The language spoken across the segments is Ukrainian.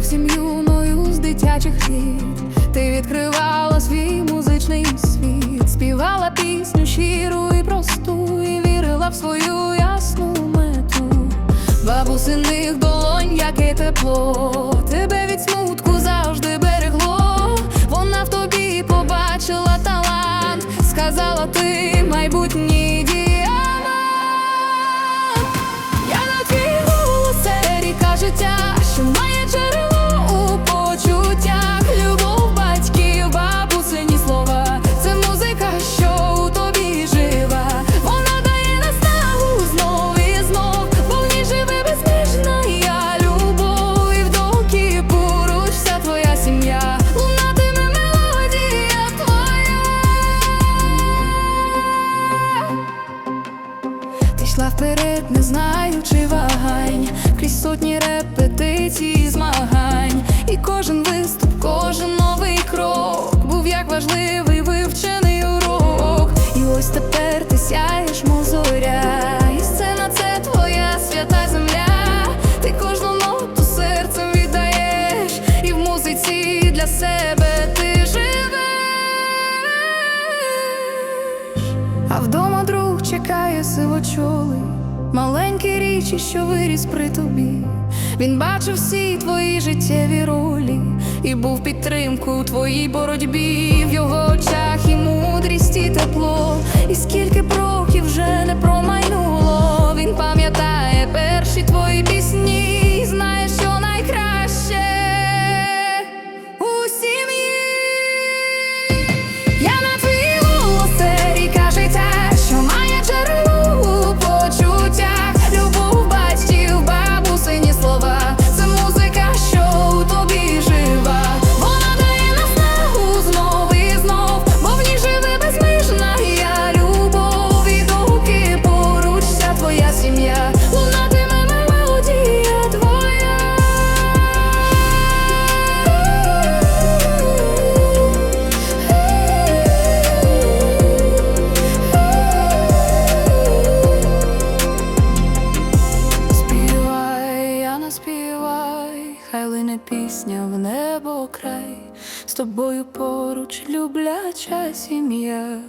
мною з дитячих літ. Ти відкривала свій музичний світ, співала пісню щиру і просту, і вірила в свою ясну мету. Бабусиних долонь, яке тепло, тебе від смутку завжди берегло. Вона в тобі побачила талант, сказала ти майбутній вперед, не знаючи вагань, крізь сотні репетицій, змагань, і кожен виступ, кожен новий крок був як важливий вивчений урок. І ось тепер ти сяєш, мов зоря, і сцена це твоя свята земля. Ти кожну ноту серцем віддаєш, і в музиці для себе ти живеш. А вдома друг чекає сивочолий, маленький річі, що виріс при тобі. Він бачив всі твої життєві ролі і був підтримку у твоїй боротьбі. В його очах і небо край, з тобою поруч любляча сім'я,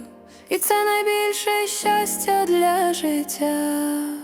і це найбільше щастя для життя.